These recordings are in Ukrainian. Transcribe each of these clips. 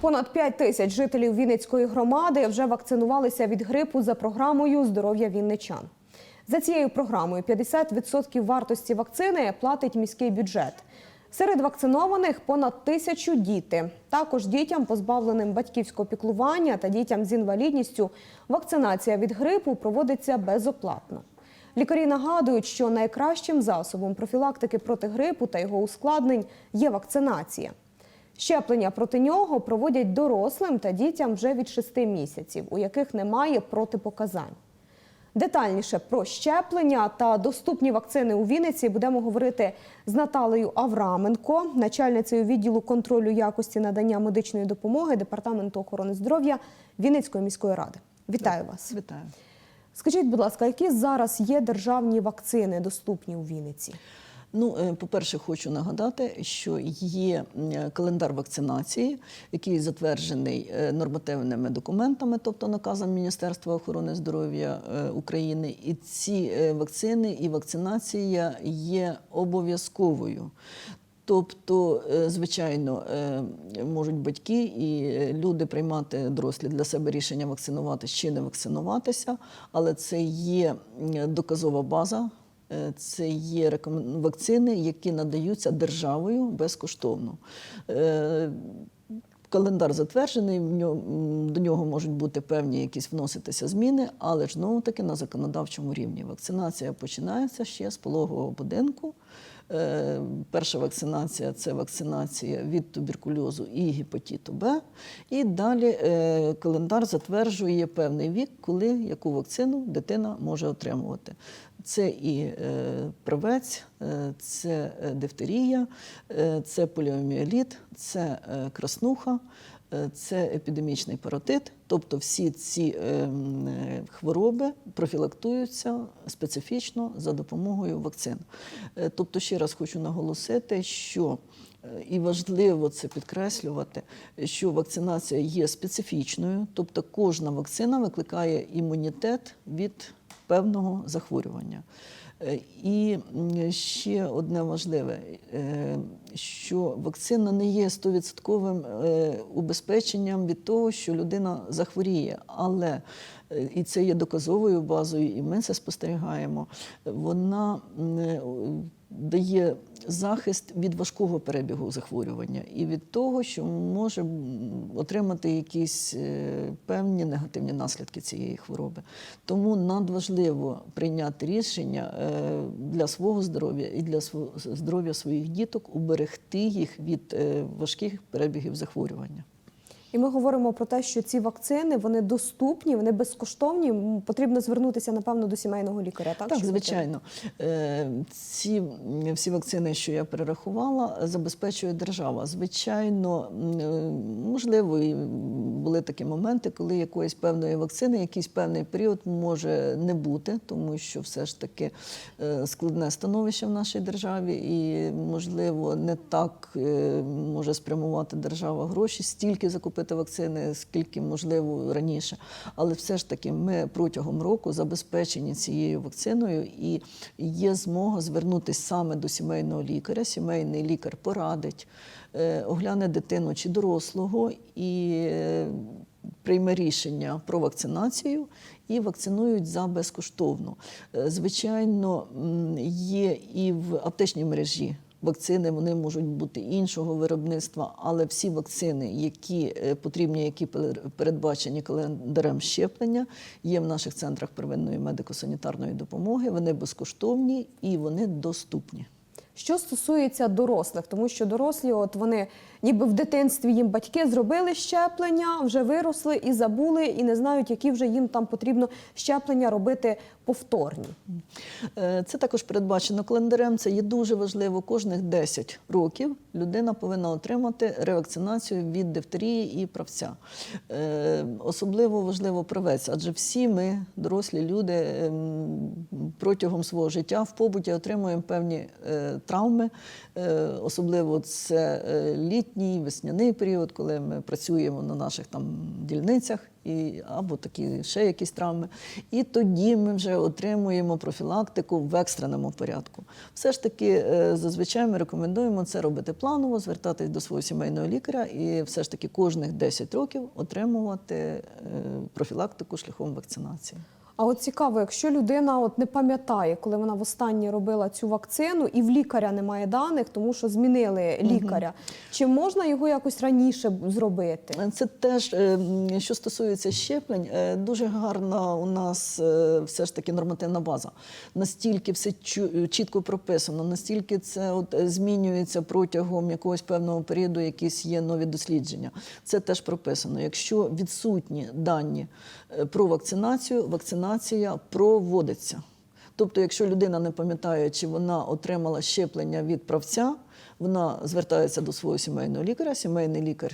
Понад 5 тисяч жителів Вінницької громади вже вакцинувалися від грипу за програмою Здоров'я вінничан. За цією програмою 50% вартості вакцини платить міський бюджет. Серед вакцинованих понад тисячу діти. Також дітям, позбавленим батьківського піклування та дітям з інвалідністю, вакцинація від грипу проводиться безоплатно. Лікарі нагадують, що найкращим засобом профілактики проти грипу та його ускладнень є вакцинація. Щеплення проти нього проводять дорослим та дітям вже від 6 місяців, у яких немає протипоказань. Детальніше про щеплення та доступні вакцини у Вінниці будемо говорити з Наталею Авраменко, начальницею відділу контролю якості надання медичної допомоги Департаменту охорони здоров'я Вінницької міської ради. Вітаю вас. Вітаю. Скажіть, будь ласка, які зараз є державні вакцини доступні у Вінниці? Ну, е, по-перше, хочу нагадати, що є календар вакцинації, який затверджений е, нормативними документами, тобто наказом Міністерства охорони здоров'я е, України. І ці вакцини і вакцинація є обов'язковою. Тобто, звичайно, можуть батьки і люди приймати дорослі для себе рішення вакцинуватися чи не вакцинуватися, але це є доказова база. Е, Це є вакцини, які надаються державою безкоштовно. Е, Календар затверджений, до нього можуть бути певні якісь вноситися зміни, але ж знову таки на законодавчому рівні. Вакцинація починається ще з пологового будинку. Е, Перша вакцинація це вакцинація від туберкульозу і гепатиту Б. І далі е, календар затверджує певний вік, коли яку вакцину дитина може отримувати. Це і е, правець, це дифтерія, це поліоміеліт, це краснуха, це епідемічний паротит. Тобто всі ці е, м, е, хвороби профілактуються специфічно за допомогою вакцин. Е, Тобто, ще раз хочу наголосити, що е, і важливо це підкреслювати, що вакцинація є специфічною, тобто кожна вакцина викликає імунітет від певного захворювання. Е, І ще одне важливе, е, що вакцина не є 100% е, убезпеченням від того, що людина захворіє, але і це є доказовою базою, і ми це спостерігаємо. Вона дає захист від важкого перебігу захворювання і від того, що може отримати якісь е, певні негативні наслідки цієї хвороби. Тому надважливо прийняти рішення е, для свого здоров'я і для здоров'я своїх діток уберегти їх від е, важких перебігів захворювання. І ми говоримо про те, що ці вакцини вони доступні, вони безкоштовні. Потрібно звернутися, напевно, до сімейного лікаря. Так, Так, звичайно. Е, Ці всі вакцини, що я перерахувала, забезпечує держава. Звичайно, е, можливо, були такі моменти, коли якоїсь певної вакцини, якийсь певний період може не бути, тому що все ж таки е, складне становище в нашій державі, і можливо не так е, може спрямувати держава гроші, стільки закупити вакцини, скільки можливо раніше. Але все ж таки ми протягом року забезпечені цією вакциною і є змога звернутися саме до сімейного лікаря. Сімейний лікар порадить, огляне дитину чи дорослого і е, прийме рішення про вакцинацію і вакцинують за безкоштовно. Е, Звичайно, є і в аптечній мережі. Вакцини вони можуть бути іншого виробництва, але всі вакцини, які е, потрібні, які передбачені календарем щеплення, є в наших центрах первинної медико-санітарної допомоги. Вони безкоштовні і вони доступні. Що стосується дорослих, тому що дорослі, от вони ніби в дитинстві їм батьки зробили щеплення, вже виросли і забули, і не знають, які вже їм там потрібно щеплення робити повторні. Е, Це також передбачено календарем. Це є дуже важливо. Кожних 10 років людина повинна отримати ревакцинацію від дифтерії і правця. Е, Особливо важливо правець, адже всі ми, дорослі люди, ем, протягом свого життя в побуті отримуємо певні е, травми, е, особливо це е, літній, весняний період, коли ми працюємо на наших там дільницях. І, або такі ще якісь травми. І тоді ми вже отримуємо профілактику в екстреному порядку. Все ж таки, е, зазвичай ми рекомендуємо це робити планово, звертатись до свого сімейного лікаря і все ж таки кожних 10 років отримувати профілактику шляхом вакцинації. А от цікаво, якщо людина от не пам'ятає, коли вона востаннє робила цю вакцину, і в лікаря немає даних, тому що змінили лікаря, чи можна його якось раніше зробити? Це теж, е, що стосується щеплень, е, дуже гарна у нас е, все ж таки нормативна база. Настільки все чітко прописано, настільки це от змінюється протягом якогось певного періоду, якісь є нові дослідження. Це теж прописано. Якщо відсутні дані про вакцинацію, вакцинація проводиться. Тобто, якщо людина не пам'ятає, чи вона отримала щеплення від правця, вона звертається до свого сімейного лікаря. Сімейний лікар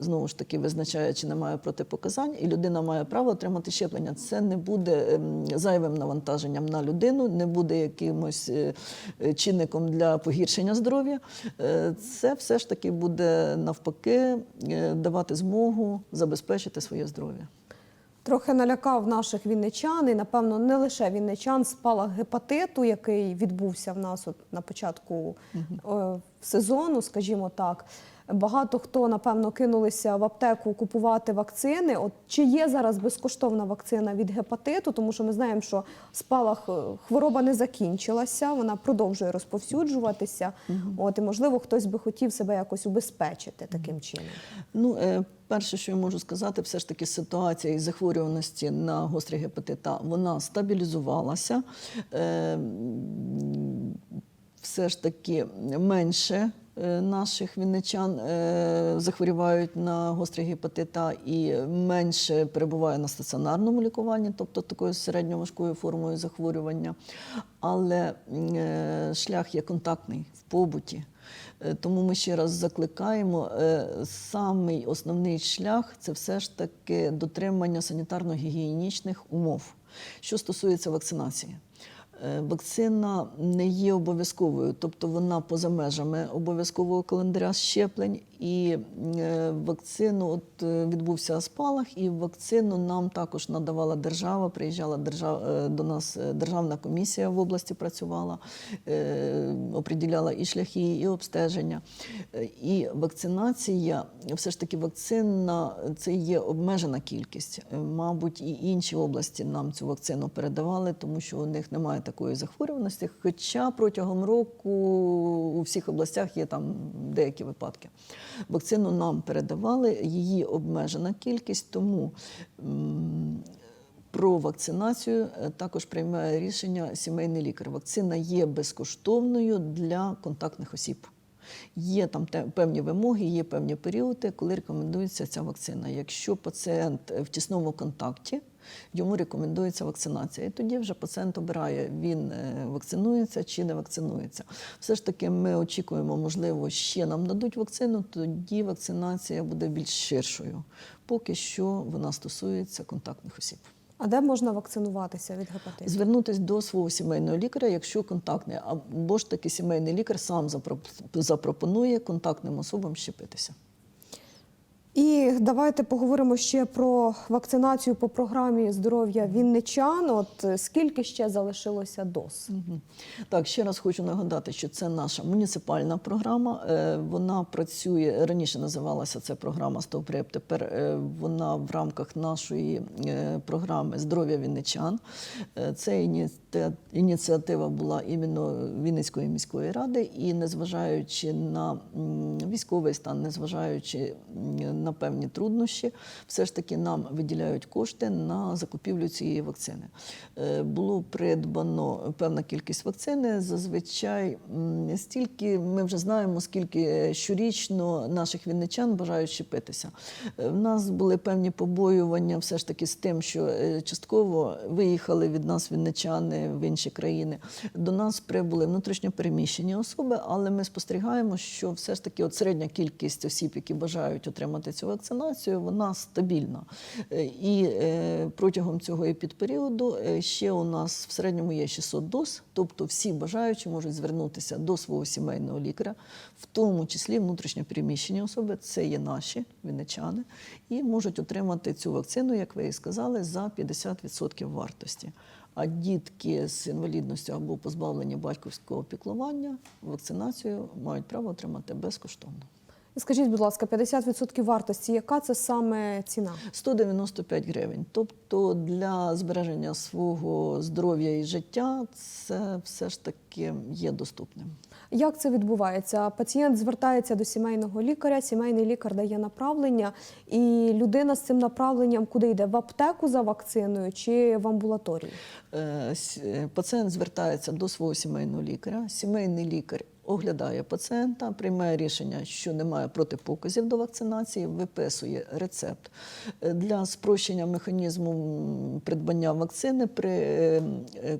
знову ж таки визначає, чи немає протипоказань, і людина має право отримати щеплення. Це не буде ем, зайвим навантаженням на людину, не буде якимось е, е, чинником для погіршення здоров'я. Е, Це все ж таки буде навпаки давати змогу забезпечити своє здоров'я. Трохи налякав наших вінничан, і напевно не лише вінничан, спалах гепатиту, який відбувся в нас от на початку угу. сезону, скажімо так. Багато хто напевно кинулися в аптеку купувати вакцини. От чи є зараз безкоштовна вакцина від гепатиту? Тому що ми знаємо, що спалах е, хвороба не закінчилася, вона продовжує розповсюджуватися. От і можливо, хтось би хотів себе якось убезпечити таким чином. Ну, е, перше, що я можу сказати, все ж таки ситуація із захворюваності на гострий гепатит А, вона стабілізувалася. Е, Все ж таки менше наших вінничан е, захворівають на гострий гепатит А і менше перебуває на стаціонарному лікуванні, тобто такою середньоважкою формою захворювання. Але е, шлях є контактний в побуті. Е, Тому ми ще раз закликаємо. е, Самий основний шлях це все ж таки дотримання санітарно-гігієнічних умов. Що стосується вакцинації. Е, Вакцина не є обов'язковою, тобто вона поза межами обов'язкового календаря щеплень. І е, вакцину от е, відбувся спалах, і вакцину нам також надавала держава. Приїжджала держав, е, до нас державна комісія в області працювала, оприділяла і шляхи, і обстеження. І вакцинація, все ж таки, вакцина це є обмежена кількість. Мабуть, і інші області нам цю вакцину передавали, тому що у них немає такої захворюваності. Хоча протягом року у всіх областях є там деякі випадки. Вакцину нам передавали, її обмежена кількість, тому про вакцинацію е, також приймає рішення сімейний лікар. Вакцина є безкоштовною для контактних осіб. Є там певні вимоги, є певні періоди, коли рекомендується ця вакцина. Якщо пацієнт в тісному контакті, йому рекомендується вакцинація. І тоді вже пацієнт обирає, він е, вакцинується чи не вакцинується. Все ж таки, ми очікуємо, можливо, ще нам дадуть вакцину, тоді вакцинація буде більш ширшою. Поки що вона стосується контактних осіб. А де можна вакцинуватися від гепатиту? Звернутися до свого сімейного лікаря, якщо контактний, або ж таки сімейний лікар сам запро- запропонує контактним особам щепитися. І давайте поговоримо ще про вакцинацію по програмі здоров'я вінничан. От е, скільки ще залишилося доз? Так, ще раз хочу нагадати, що це наша муніципальна програма. Е, Вона працює раніше. Називалася це програма «Стовпреп». Тепер е, вона в рамках нашої програми Здоров'я вінничан. Це ініціатива- була іменно Вінницької міської ради, і незважаючи на військовий стан, незважаючи м, на певні труднощі, все ж таки нам виділяють кошти на закупівлю цієї вакцини. Е, Було придбано певна кількість вакцини. Зазвичай стільки ми вже знаємо, скільки щорічно наших вінничан бажають щепитися. Е, В нас були певні побоювання все ж таки з тим, що е, частково виїхали від нас вінничани в інші країни. До нас прибули внутрішньо переміщені особи, але ми спостерігаємо, що все ж таки от середня кількість осіб, які бажають отримати цю вакцинацію, вона стабільна. Е, І е, протягом цього епідперіоду е, ще у нас в середньому є 600 доз, тобто всі бажаючі можуть звернутися до свого сімейного лікаря, в тому числі внутрішньопереміщені особи, це є наші вінничани, і можуть отримати цю вакцину, як ви і сказали, за 50% вартості. А дітки з інвалідністю або позбавлені батьківського піклування вакцинацію мають право отримати безкоштовно. Скажіть, будь ласка, 50% вартості, яка це саме ціна? 195 гривень. Тобто для збереження свого здоров'я і життя це все ж таки є доступним. Як це відбувається? Пацієнт звертається до сімейного лікаря, сімейний лікар дає направлення, і людина з цим направленням куди йде? В аптеку за вакциною чи в амбулаторію? Е, е, Пацієнт звертається до свого сімейного лікаря. Сімейний лікар оглядає пацієнта, приймає рішення, що немає протипоказів до вакцинації, виписує рецепт Е, для спрощення механізму придбання вакцини при е, е,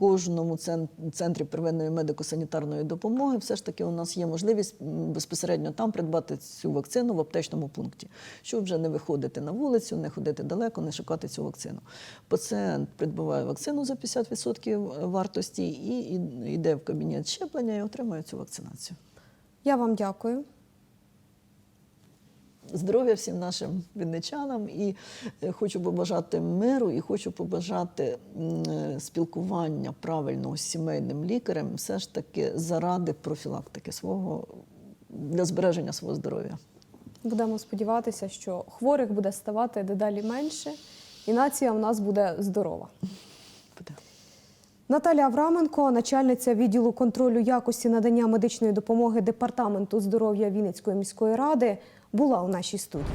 кожному цен- центрі первинної медико-санітарної допомоги все ж таки у нас є можливість безпосередньо там придбати цю вакцину в аптечному пункті, щоб вже не виходити на вулицю, не ходити далеко, не шукати цю вакцину. Пацієнт придбаває вакцину за 50% вартості і- йде в кабінет щеплення і отримує цю вакцинацію. Я вам дякую. Здоров'я всім нашим вінничанам і е, хочу побажати миру, і хочу побажати е, спілкування правильного з сімейним лікарем, все ж таки заради профілактики свого для збереження свого здоров'я. Будемо сподіватися, що хворих буде ставати дедалі менше, і нація в нас буде здорова. Буде. Наталя Авраменко, начальниця відділу контролю якості надання медичної допомоги департаменту здоров'я Вінницької міської ради, була у нашій студії.